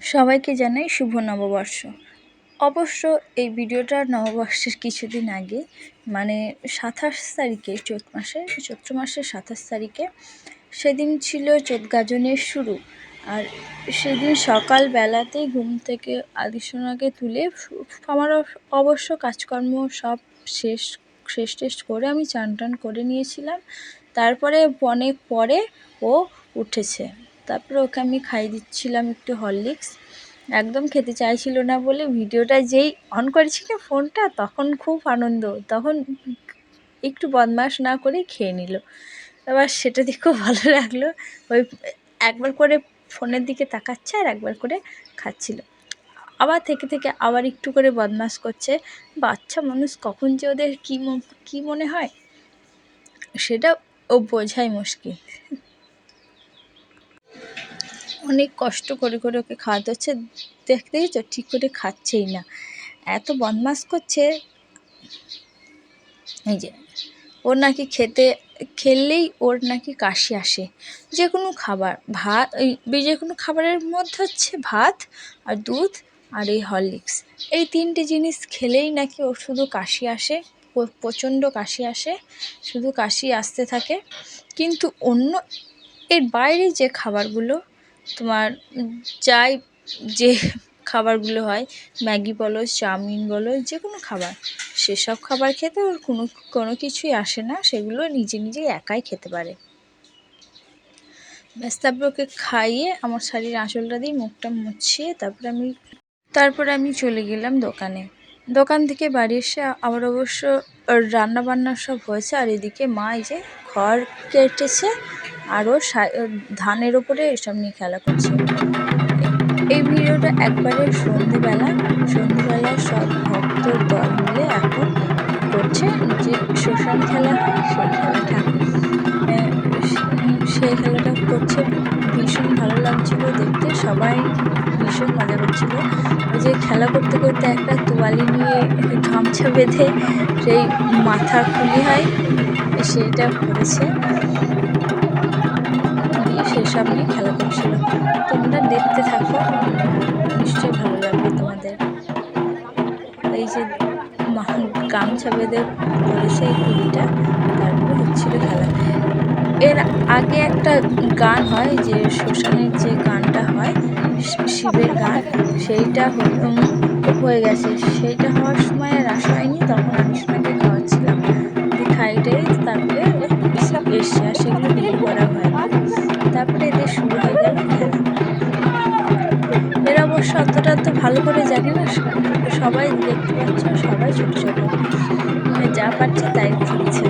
সবাইকে জানাই শুভ নববর্ষ। অবশ্য এই ভিডিওটা নববর্ষের কিছুদিন আগে মানে সাতাশ তারিখে, চৈত মাসে চৈত্র মাসের সাতাশ তারিখে, সেদিন ছিল চোদ্দ গাজনের শুরু। আর সেদিন সকালবেলাতেই ঘুম থেকে আদিসোনাকে তুলে আমার অবশ্য কাজকর্ম সব শেষ শেষ টেস্ট করে আমি চান টান করে নিয়েছিলাম। তারপরে অনেক পরে ও উঠেছে। তারপরে ওকে আমি খাইয়ে দিচ্ছিলাম একটু হরলিক্স। একদম খেতে চাইছিল না বলে ভিডিওটা যেই অন করেছিল ফোনটা তখন খুব আনন্দ, তখন একটু বদমাস না করেই খেয়ে নিল। এবার সেটা দেখে খুব ভালো লাগল, ওই একবার করে ফোনের দিকে তাকাচ্ছে আর একবার করে খাচ্ছিল। আবার থেকে থেকে আবার একটু করে বদমাস করছে, বাচ্চা মানুষ কখন যে ওদের কী কী মনে হয়? সেটা ও বোঝাই মুশকিল। অনেক কষ্ট করে করে ওকে খাওয়াতে হচ্ছে। দেখতেই তো ঠিক করে খাচ্ছেই না। এত বদমাস করছে। এই যে ওর নাকি খেতে, খেললেই ওর নাকি কাশি আসে। যে কোনো খাবার, ভাত, ওই যে কোনো খাবারের মধ্যে হচ্ছে ভাত আর দুধ আর এই হরলিক্স। এই তিনটে জিনিস খেলেই নাকি ওর শুধু কাশি আসে প্রচণ্ড কাশি আসে, শুধু কাশি আসতে থাকে। কিন্তু অন্য এর বাইরে যে খাবারগুলো তোমার যাই যে খাবারগুলো হয়, ম্যাগি বলো, চাউমিন বলো যে কোনো খাবার, সেসব খাবার খেতে ওর কোনো কোনো কিছুই আসে না, সেগুলো নিজে নিজেই একাই খেতে পারে। ব্যাস, তারপর ওকে খাইয়ে আমার শাড়ির আঁচলটা দিয়ে মুখটা মুছিয়ে তারপর আমি তারপর আমি চলে গেলাম দোকানে। দোকান থেকে বাড়ি এসে আবার অবশ্য রান্না বান্না সব হয়েছে, আর এদিকে মা এই যে খড় কেটেছে আরও ধানের ওপরে এসব নিয়ে খেলা করছে। এই ভিডিওটা একবারে সন্ধেবেলা সন্ধেবেলা সব ভক্ত দল মিলে এখন করছে যে শ্মশান খেলা সেই খেলাটা সেই খেলাটা করছে। ভীষণ ভালো লাগছিল দেখতে, সবাই ভীষণ মজা করছিল। যে খেলা করতে করতে একটা তোয়ালি নিয়ে গামছা বেঁধে সেই মাথা খুলি হয় সেইটা করেছে। দেখতে থাকো। নিশ্চয়ই ভালো লাগবে তোমাদের। এই যে গামছা বেঁধে করেছে এই কুড়িটা তারপরে হচ্ছিল খেলা। এর আগে একটা গান হয় যে শ্মশানের যে গানটা হয়, শিবের গান, সেইটা হয়ে গেছে। সেইটা হওয়ার সময় আর আসা হয়নি, তখন আমি সময়কে খাওয়াচ্ছিলাম। খাইটাই তারপরে এসছে আর ভালো করে জানি না সবাই দেখতে পাচ্ছ সবাই ছোটো ছোটো। যা পাচ্ছে তাই খেলছে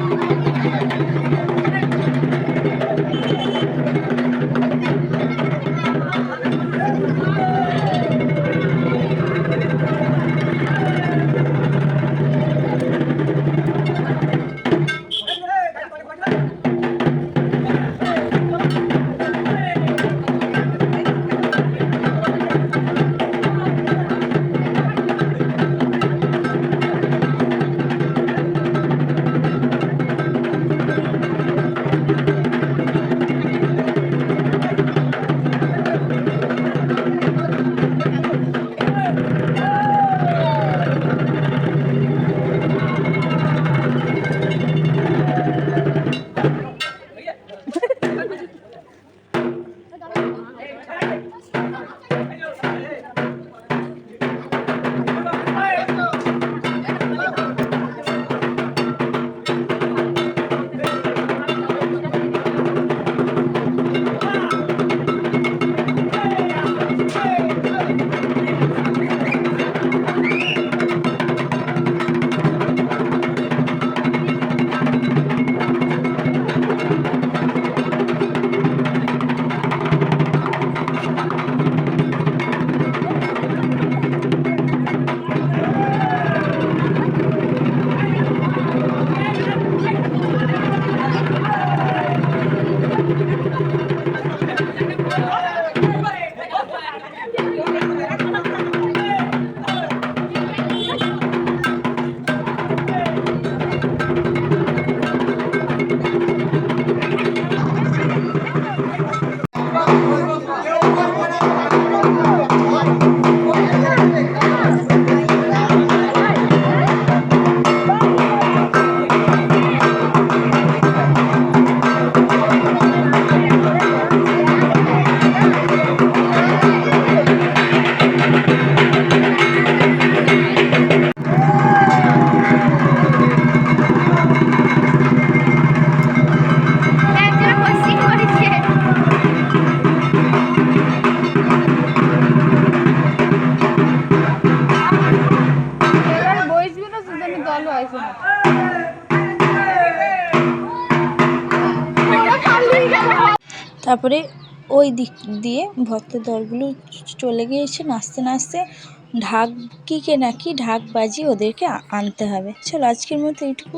তারপরে ওই দিক দিয়ে ভক্তের দলগুলো চলে গিয়েছে নাচতে নাচতে ঢাক ঢাকিকে নাকি ঢাক বাজিয়ে ওদেরকে আনতে হবে। চলো আজকের মতো এইটুকু।